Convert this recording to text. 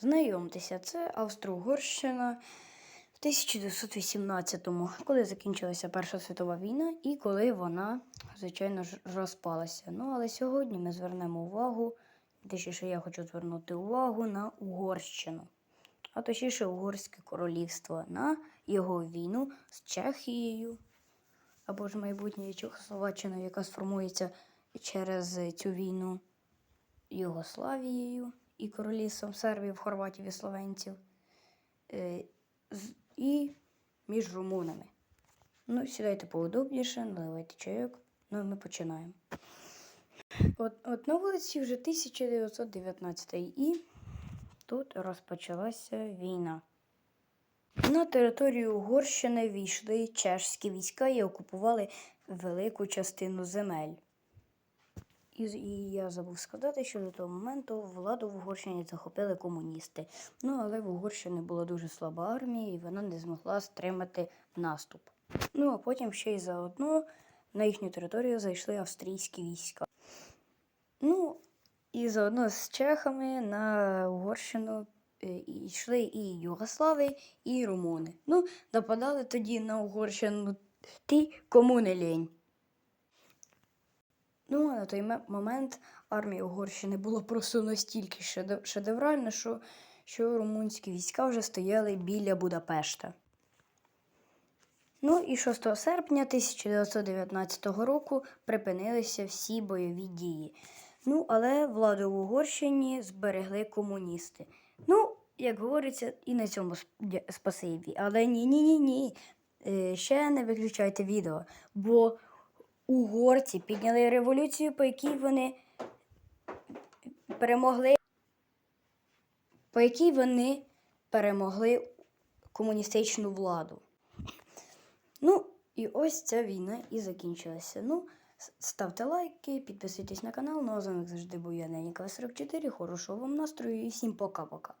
Знайомтеся, це Австро-Угорщина в 1918-му, коли закінчилася Перша світова війна і коли вона, звичайно ж, розпалася. Ну, але сьогодні ми звернемо увагу, точніше, я хочу звернути увагу на Угорщину, а точніше Угорське королівство, на його війну з Чехією або ж майбутньою Чехословаччиною, яка сформується через цю війну Югославією і королівством Сербів, Хорватів і Словенців, е, і між румунами. Ну, сідайте поудобніше, наливайте чайок. Ну, і ми починаємо. От, от на вулиці вже 1919 і тут розпочалася війна. На територію Угорщини війшли чешські війська і окупували велику частину земель. І, і я забув сказати, що до того моменту владу в Угорщині захопили комуністи. Ну, але в Угорщині була дуже слаба армія, і вона не змогла стримати наступ. Ну, а потім ще й заодно на їхню територію зайшли австрійські війська. Ну, і заодно з чехами на Угорщину е, йшли і Югослави, і румуни. Ну, нападали тоді на Угорщину ті, кому не лінь. Ну, на той момент армія Угорщини була просто настільки шедев- шедевральна, що, що румунські війська вже стояли біля Будапешта. Ну і 6 серпня 1919 року припинилися всі бойові дії. Ну, але владу в Угорщині зберегли комуністи. Ну, як говориться, і на цьому спасибі. Але ні-ні-ні-ні. Е, Ще не виключайте відео, бо угорці підняли революцію, по якій вони перемогли, по якій вони перемогли комуністичну владу. Ну, і ось ця війна і закінчилася. Ну, ставте лайки, підписуйтесь на канал. Ну а з вами завжди був я Неніка 44. Хорошого вам настрою і всім пока-пока.